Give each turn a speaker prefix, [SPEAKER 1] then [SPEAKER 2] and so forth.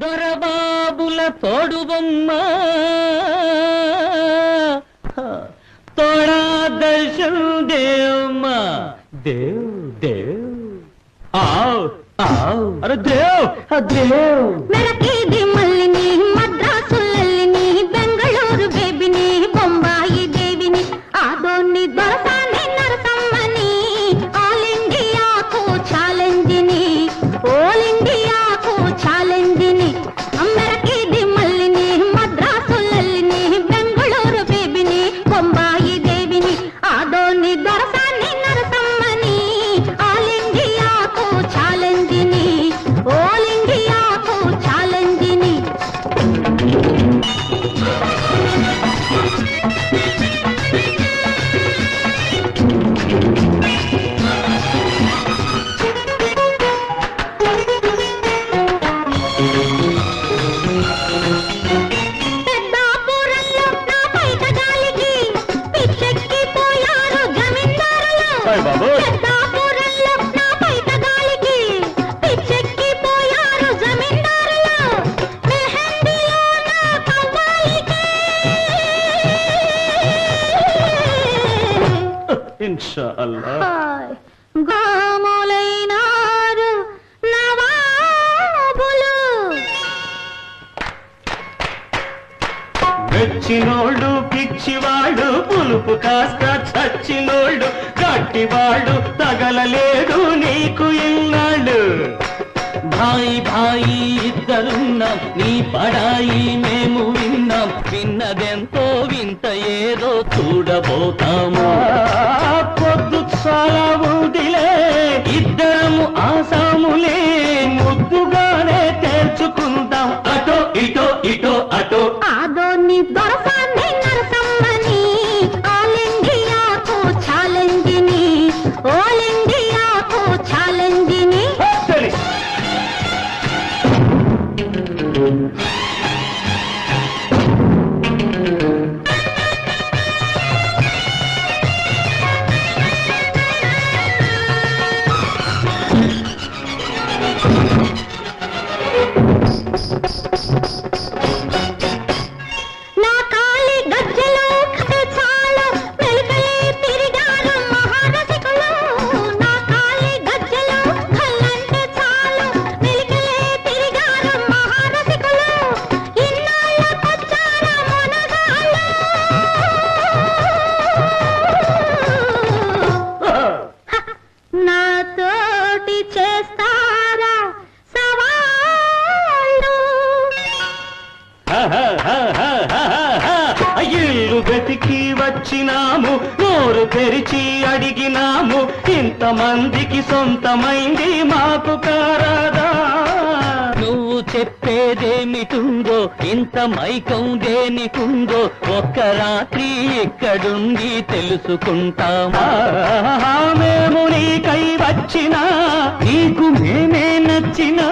[SPEAKER 1] దొరబాబుల తోడు బొమ్మ తోడా దర్శన్ దేవమ్మ. దేవ్ దేవ్. ఆవ్ ఆవ్. అరే దేవ్ దేవ్.
[SPEAKER 2] మెరకేది మల్లిని మద్రాసులల్లిని బెంగళూరు బేబిని బొంబాయి దేవిని ఆదోని దొరసా ఆదోని
[SPEAKER 1] ఇన్షా అల్లా
[SPEAKER 2] గాములైనారు నవాబులు.
[SPEAKER 1] మెచ్చినోళ్ళు పిచ్చివాడు పులుపు కాస్త చచ్చినోళ్ళు గట్టివాడు తగలలేదు నీకు ఇన్నాళ్ళు. భాయి భాయి ఇద్దరున్నాం నీ పడాయి మేము విన్నాం విన్నదెంతో వింత ఏదో చూడబోతాము. ఇద్దరము ఆసాములే ముద్దుగానే తేల్చుకుందాం. అటో ఇటో ఇటో అటో.
[SPEAKER 2] ఆదోని దొరసాన్ని నరసమ్మని ఆల్ ఇండియాకు ఛాలెంజిని ఆల్ ఇండియాకు ఛాలెంజిని Thanks.
[SPEAKER 1] ఇల్లు వెతికి వచ్చినాము నోరు తెరిచి అడిగినాము ఇంతమందికి సొంతమైంది మాకు కారాదా. నువ్వు చెప్పేదేమిటుందో ఇంత మైకం దేనికుందో ఒక్క రాత్రి ఇక్కడుండి తెలుసుకుంటామా? మేము నీకై వచ్చినా నీకు మేమే నచ్చినా.